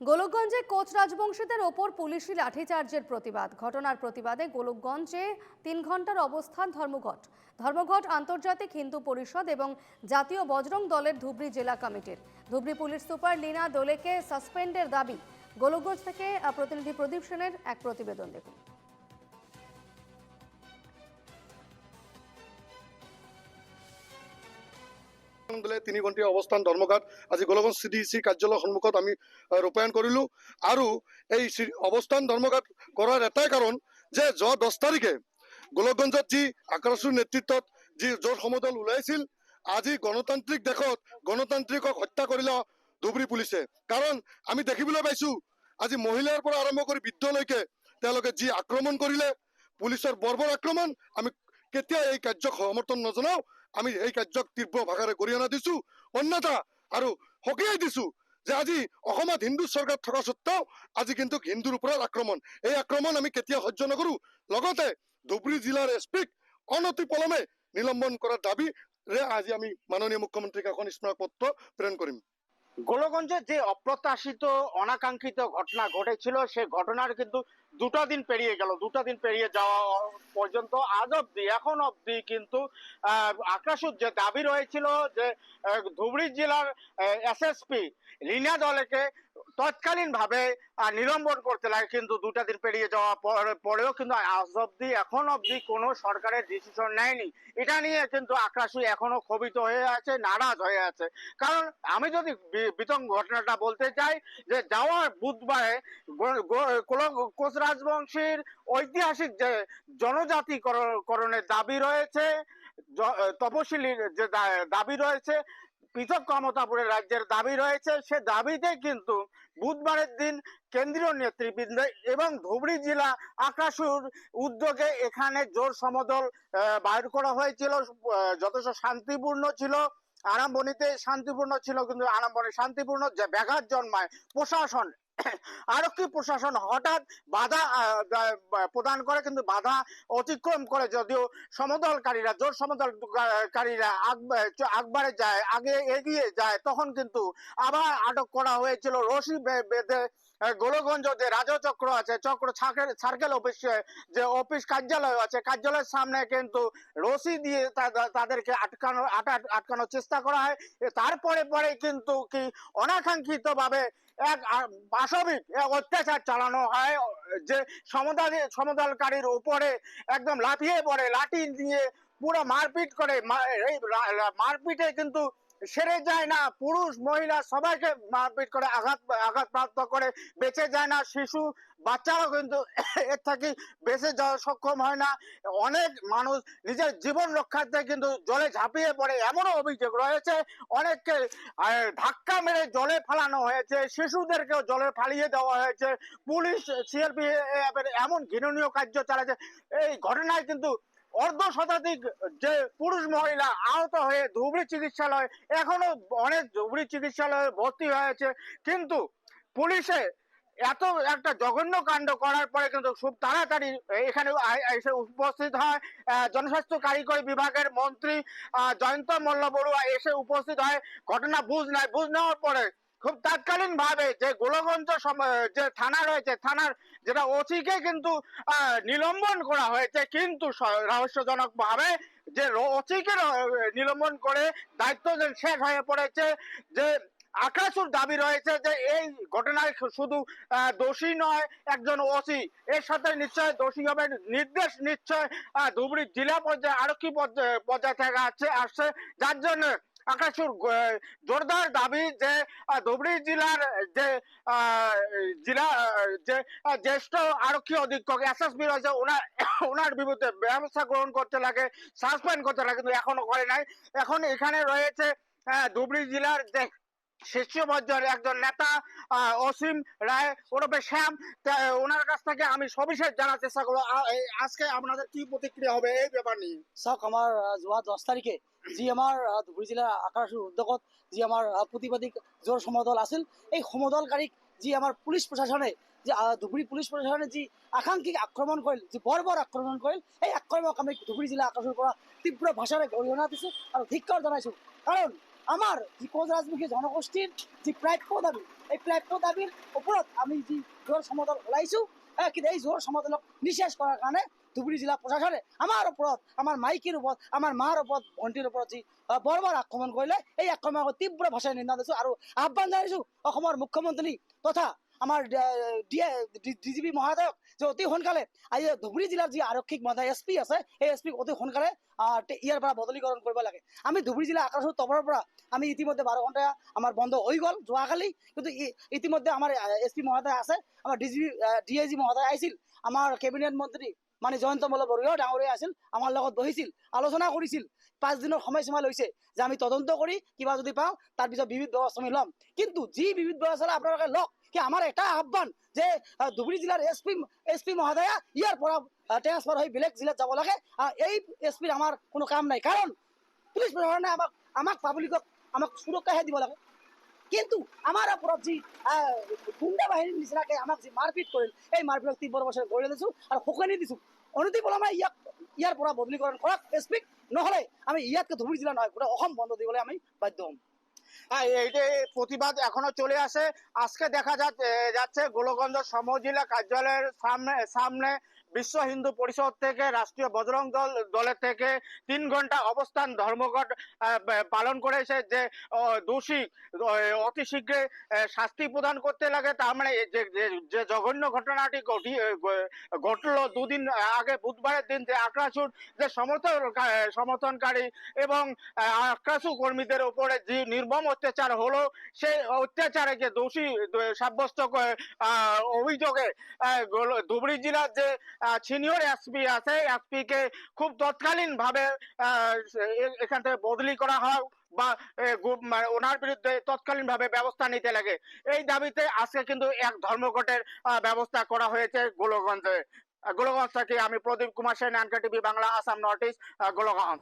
গোলকগঞ্জে coach রাজবংশীদের ওপর পুলিশি লাঠিচার্জের প্রতিবাদ। ঘটনার প্রতিবাদে গোলকগঞ্জে তিন ঘণ্টার অবস্থান ধর্মঘট। ধর্মঘট আন্তর্জাতিক হিন্দু পরিষদ এবং জাতীয় বজরং দলের ধুবড়ি জেলা কমিটির। ধুবড়ি পুলিশ সুপার লীনা দোলেকে সাসপেন্ডের দাবি। গোলকগঞ্জ থেকে প্রতিনিধি প্রদীপ সেনের এক প্রতিবেদন দেখুন। দলে তিনি ঘণ্টীয়া অৱস্থান ধৰ্মঘাট আজি গোলগঞ্জ চি ডি চি কাৰ্যালয়ৰ সন্মুখত আমি ৰূপায়ণ কৰিলোঁ। আৰু এই অৱস্থান ধৰ্মঘাট কৰাৰ এটাই কাৰণ যে যোৱা দহ তাৰিখে গোলকগঞ্জত যি আক্ৰাসুৰ নেতৃত্বত সমদল ওলাইছিল, আজি গণতান্ত্ৰিক দেশত গণতান্ত্ৰিকক হত্যা কৰিলে ধুবুৰী পুলিচে। কাৰণ আমি দেখিবলৈ পাইছোঁ, আজি মহিলাৰ পৰা আৰম্ভ কৰি বৃদ্ধলৈকে তেওঁলোকে যি আক্ৰমণ কৰিলে, পুলিচৰ বৰ্বৰ আক্ৰমণ আমি কেতিয়া এই কাৰ্যক সমৰ্থন নজনাওঁ, আমি এই কাৰ্যক তীব্ৰ ভাষাৰে গৰিহণা দিছো, অন্যথা আৰু সকীয়াই দিছো যে আজি অসমত হিন্দু চৰকাৰ থকা স্বত্তেও আজি কিন্তু হিন্দুৰ ওপৰত আক্ৰমণ। এই আক্ৰমণ আমি কেতিয়া সহ্য নকৰো? লগতে ধুবুৰী জিলাৰ এছ অনতি পলমে নিলম্বন কৰাৰ দাবীৰে আজি আমি মাননীয় মুখ্যমন্ত্ৰীক এখন স্মাৰক পত্ৰ প্ৰেৰণ কৰিম। গোলগঞ্জে যে অপ্রত্যাশিত, অনাকাঙ্ক্ষিত ঘটনা ঘটেছিল, সে ঘটনার কিন্তু দুটো দিন পেরিয়ে গেল, দুটো দিন পেরিয়ে যাওয়া পর্যন্ত আজ অব্দি এখন অব্দি কিন্তু আকাশুর যে দাবি রয়েছিল যে ধুবড়ী জেলার এসএসপি, রিনা দলেকে তৎকালীন ভাবে নিলম্বন করতে লাগে, কিন্তু দুটা দিন পেরিয়ে যাওয়া পর- পরেও কিন্তু আজ অব্দি এখন অব্দি কোনো সরকারের ডিসিশন নেয়নি। এটা নিয়ে কিন্তু আকাশু এখনও ক্ষোভিত হয়ে আছে, নারাজ হয়ে আছে। কারণ আমি যদি বিতং ঘটনাটা বলতে চাই, যে যাওয়ার বুধবারে কোচ রাজবংশীর ঐতিহাসিক যে জনজাতিকরণের দাবি রয়েছে তপশিলির যে দাবি রয়েছে পৃথক ক্ষমতাপুরের রাজ্যের দাবি রয়েছে, সে দাবিতে কিন্তু বুধবারের দিন কেন্দ্রীয় নেতৃবৃন্দ এবং ধুবড়ী জেলা আকাশুর উদ্যোগে এখানে জোর সমদল বাইর করা হয়েছিল। যথেষ্ট শান্তিপূর্ণ ছিল। আরম্ভণিতে শান্তিপূর্ণ ছিল, কিন্তু আরম্ভণে শান্তিপূর্ণ যে ব্যাঘাত জন্মায় প্রশাসন আরক্ষী প্রশাসন হঠাৎ বাধা প্রদান করে, কিন্তু বাধা অতিক্রম করে যদিও সমদলকারীরা জোর সমদলকারীরা আগবারে যায়, আগে এগিয়ে যায়, তখন কিন্তু আবার আটক করা হয়েছিল। রশি বেঁধে গোলগঞ্জ যে রাজচক্র আছে, চক্র সার্কেল অফিসে, যে অফিস কার্যালয় আছে, কার্যালয়ের সামনে কিন্তু রশি দিয়ে তাদেরকে আটকানো, আটা- আটকানোর চেষ্টা করা হয়। তারপরে পরে কিন্তু কি অনাকাঙ্ক্ষিত ভাবে এক বাসবিক অত্যাচার চালানো হয় যে সমদল সমদলকারীর উপরে একদম লাফিয়ে পড়ে লাঠি দিয়ে পুরো মারপিট করে মারপিটে কিন্তু সেরে যায় না, পুরুষ, মহিলা সবাইকে মারপিট করে, আঘাত আঘাত প্রাপ্ত করে, বেঁচে যায় না, শিশু, বাচ্চারাও কিন্তু এর থেকে বেঁচে যাওয়া সক্ষম হয় না। অনেক মানুষ নিজের জীবন রক্ষার্থে কিন্তু জলে ঝাঁপিয়ে পড়ে, এমনও অভিযোগ রয়েছে, অনেককে ধাক্কা মেরে জলে ফালানো হয়েছে, শিশুদেরকেও জলে ফালিয়ে দেওয়া হয়েছে, পুলিশ সিআরপি এমন ঘৃণনীয় কার্য চালাচ্ছে। এই ঘটনায় কিন্তু অর্ধ শতাধিক যে পুরুষ মহিলা আহত হয়ে ধুবড়ি চিকিৎসালয়, এখনও অনেক ধুবড়ি চিকিৎসালয়ে ভর্তি হয়েছে। কিন্তু পুলিশে এত একটা জঘন্য কাণ্ড করার পরে কিন্তু খুব তাড়াতাড়ি এখানে এসে উপস্থিত হয়। জনস্বাস্থ্য কারিগরি বিভাগের মন্ত্রী জয়ন্ত মল্ল বড়ুয়া এসে উপস্থিত হয়। ঘটনা বুঝ নেয় বুঝ নেওয়ার পরে খুব তাৎকালীন ভাবে যে গোলগঞ্জ যে থানা রয়েছে, থানার যেটা ওসিকে কিন্তু নিলম্বন করা হয়েছে, কিন্তু রহস্যজনক ভাবে যে ওসিকে নিলম্বন করে দায়িত্ব শেষ হয়ে পড়েছে, যে আকাশুর দাবি রয়েছে যে এই ঘটনায় শুধু দোষী নয়, একজন ওসি। এর সাথে নিশ্চয় দোষী হবে, নির্দেশ নিশ্চয় ধুবড়ি জেলা পর্যায়ে আরক্ষী পর্যায়ে পর্যায় থেকে আসছে আসছে, যার জন্য আকাশুর জোরদার দাবি যে ধুবড়ী জেলার, যে জেলা, যে জ্যেষ্ঠ আরক্ষী অধীক্ষক এসএসপি রয়েছে, ওনার ওনার বিরুদ্ধে ব্যবস্থা গ্রহণ করতে লাগে, সাসপেন্ড করতে লাগে, কিন্তু এখনও করে নাই। এখন এখানে রয়েছে ধুবড়ি জেলার যে শীর্ষ পর্যায়ের একজন নেতা অসীম রায় ওরফে শ্যাম ওনার কাছ থেকে আমি সবিশেষ জানার চেষ্টা করব। আজকে আপনাদের কি প্রতিক্রিয়া হবে এই ব্যাপার নিয়ে? আহ, যোৱা দহ তাৰিখে যি আমাৰ ধুবুৰী জিলাৰ আকাশৰ উদ্যোগত যি সমদল আছিল এই সমদলকাৰীক যি আমাৰ পুলিচ প্ৰশাসনে যি ধুবুৰী পুলিচ প্ৰশাসনে যি আকাংক্ষিক আক্ৰমণ কৰিল যি বৰ্বৰ আক্ৰমণ কৰিল এই আক্ৰমণক আমি ধুবুৰী জিলা আকাশৰ পৰা তীব্ৰ ভাষাৰে গৰিহণা দিছোঁ আৰু ধিক্কাৰ জনাইছোঁ। কাৰণ আমাৰ যি ৰাজবংশী জনগোষ্ঠীৰ যি প্ৰাপ্য দাবি এই প্রাপ্য দাবীৰ ওপৰত আমি যি জোৰ সমদল ওলাইছোঁ এ, কিন্তু এই জোৰ সমদলক নিঃশেষ কৰাৰ কাৰণে ধুবুৰী জিলা প্ৰশাসনে আমাৰ ওপৰত আমাৰ মাইকীৰ ওপৰত আমাৰ মাৰ ওপৰত ভণ্টিৰ ওপৰত যি বৰ্বৰ আক্ৰমণ কৰিলে এই আক্ৰমণক তীব্ৰ ভাষাৰে নিন্দা দিছোঁ আৰু আহ্বান জনাইছোঁ অসমৰ মুখ্যমন্ত্ৰী তথা আমাৰ ডি জি পি মহোদয়ক যে অতি সোনকালে আজি ধুবুৰী জিলাৰ যি আৰক্ষিক মহোদয় এছ পি আছে সেই এছ পিক অতি সোনকালে ইয়াৰ পৰা বদলীকৰণ কৰিব লাগে। আমি ধুবুৰী জিলা আকাশৰ তপৰৰ পৰা আমি ইতিমধ্যে বাৰ ঘণ্টা আমাৰ বন্ধ হৈ গ'ল যোৱাকালি কিন্তু ইতিমধ্যে আমাৰ এছ পি মহোদয় আছে আমাৰ D G D I G মহোদয় আহিছিল আমাৰ কেবিনেট মন্ত্ৰী মানে জয়ন্ত মল্ল বৰুৱা ডাঙৰীয়া আছিল আমাৰ লগত বহিছিল আলোচনা কৰিছিল পাঁচ দিনৰ সময়সীমা লৈছে যে আমি তদন্ত কৰি কিবা যদি পাওঁ তাৰপিছত বিবিধ ব্যৱস্থা আমি ল'ম। কিন্তু যি বিবিধ ব্যৱস্থা আপোনালোকে লওক। কি আমাৰ এটা আহ্বান যে ধুবুৰী জিলাৰ এছ পি মহোদয়া ইয়াৰ পৰা ট্ৰেন্সফাৰ হৈ বেলেগ জিলাত যাব লাগে। এই এছ পিৰ কোনো কাম নাই। কাৰণ পুলিচ প্ৰশাসনে আমাক আমাক পাব্লিকক আমাক সুৰক্ষাহে দিব লাগে। কিন্তু আমাৰ ওপৰত যি গুণ্ডা বাহিনীৰ নিচিনাকে আমাক যি মাৰপিট কৰিল, এই মাৰপিটক তীব্ৰ বছৰে গঢ়ি দিছোঁ আৰু শুকনি দিছোঁ। অনতি পলমে ইয়াক, ইয়াৰ পৰা বদলীকৰণ কৰক এছ পিক নহ'লে আমি ইয়াতকে ধুবুৰী জিলা নহয়, গোটেই অসম বন্ধ দিবলৈ আমি বাধ্য হ'ম। হ্যাঁ এই যে প্রতিবাদ এখনও চলে আসে। আজকে দেখা যাচ্ছে গোলগঞ্জ সমজিলা কার্যালয়ের সামনে সামনে বিশ্ব হিন্দু পরিষদ থেকে রাষ্ট্রীয় বজরং দল, দলের থেকে তিন ঘণ্টা অবস্থান ধর্মঘট পালন করেছে যে দোষী অতি শীঘ্রে শাস্তি প্রদান করতে লাগে। তার মানে যে, যে- যে জঘন্য ঘটনাটি ঘটি ঘটলো দুদিন আগে, বুধবারের দিন যে আক্রাসুর যে সমর্থন সমর্থনকারী এবং আক্রাসু কর্মীদের উপরে যে নির্মম অত্যাচার হলো সেই অত্যাচারকে দোষী সাব্যস্ত অভিযোগে ধুবড়ী জেলার যে সিনিয়র এসপি আছে। এসপি কে খুব তৎকালীন ভাবে এখান থেকে বদলি করা হয় বা ওনার বিরুদ্ধে তৎকালীন ভাবে ব্যবস্থা নিতে লাগে। এই দাবিতে আজকে কিন্তু এক ধর্মঘটের ব্যবস্থা করা হয়েছে গোলগঞ্জে গোলগঞ্জ থেকে আমি প্রদীপ Kumar Sen আনকা TV Bangla Assam north east Golganj